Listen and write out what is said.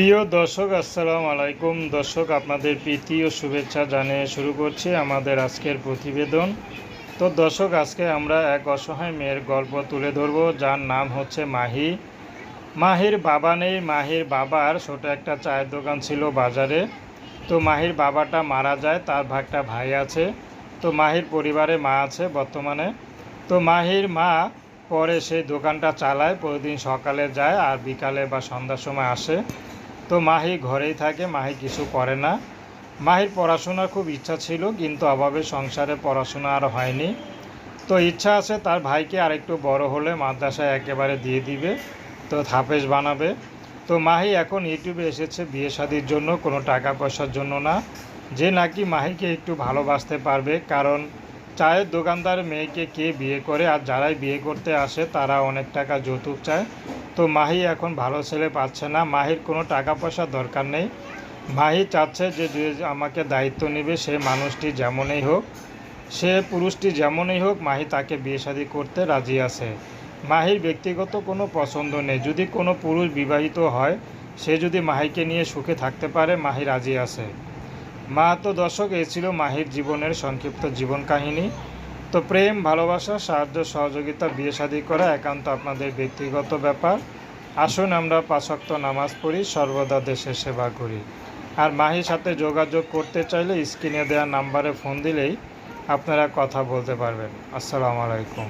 প্রিয় দর্শক, আসসালামু আলাইকুম। দর্শক, আপনাদের প্রীতি ও শুভেচ্ছা জানিয়ে শুরু করছি আমাদের আজকের প্রতিবেদন। তো দর্শক, আজকে আমরা এক অসহায় মেয়ের গল্প তুলে ধরব, যার নাম হচ্ছে মাহি। মাহির বাবা নেই, মাহির বাবার ছোট একটা চায়ের দোকান ছিল বাজারে। তো মাহির বাবাটা মারা যায়, তার ভাগটা ভাই আছে। তো মাহির পরিবারে মা আছে বর্তমানে। তো মাহির মা পরে সেই দোকানটা চালায়, প্রতিদিন সকালে যায় আর বিকালে বা সন্ধ্যার সময় আসে। তো মাহি ঘরেই থাকে, মাহি কিছু করে না। মাহির পড়াশোনার খুব ইচ্ছা ছিল, কিন্তু অভাবে সংসারে পড়াশোনা আর হয়নি। তো ইচ্ছা আছে তার ভাইকে আরেকটু বড় হলে মাদ্রাসায় একেবারে দিয়ে দিবে, তো থাপেস বানাবে। তো মাহি এখন ইউটিউবে এসেছে বিয়ে শাদির জন্য, কোনো টাকা পয়সার জন্য না। যে নাকি মাহিকে একটু ভালোবাসতে পারবে, কারণ চায়ের দোকানদার মেয়েকে কে বিয়ে করে আর যারাই বিয়ে করতে আসে তারা অনেক টাকা যৌতুক চায়। তো মাহি এখন ভালো ছেলে পাচ্ছে না। মাহির কোনো টাকা পয়সার দরকার নেই। মাহি চাচ্ছে যে যে আমাকে দায়িত্ব নেবে, সে মানুষটি যেমনই হোক, সে পুরুষটি যেমনই হোক, মাহি তাকে বিয়ে শাদী করতে রাজি আছে। মাহির ব্যক্তিগত কোনো পছন্দ নেই। যদি কোনো পুরুষ বিবাহিত হয়, সে যদি মাহিকে নিয়ে সুখে থাকতে পারে, মাহি রাজি আছে। মা তো দর্শক এই ছিল মাহির জীবনের সংক্ষিপ্ত জীবন কাহিনী। তো প্রেম, ভালোবাসা, সাহায্য, সহযোগিতা, বিয়ে শাদী করা একান্ত আপনাদের ব্যক্তিগত ব্যাপার। আসুন আমরা পাঁচক্ত নামাজ পড়ি, সর্বদা দেশের সেবা করি। আর মাহির সাথে যোগাযোগ করতে চাইলে স্ক্রিনে দেওয়া নাম্বারে ফোন দিলেই আপনারা কথা বলতে পারবেন। আসসালামু আলাইকুম।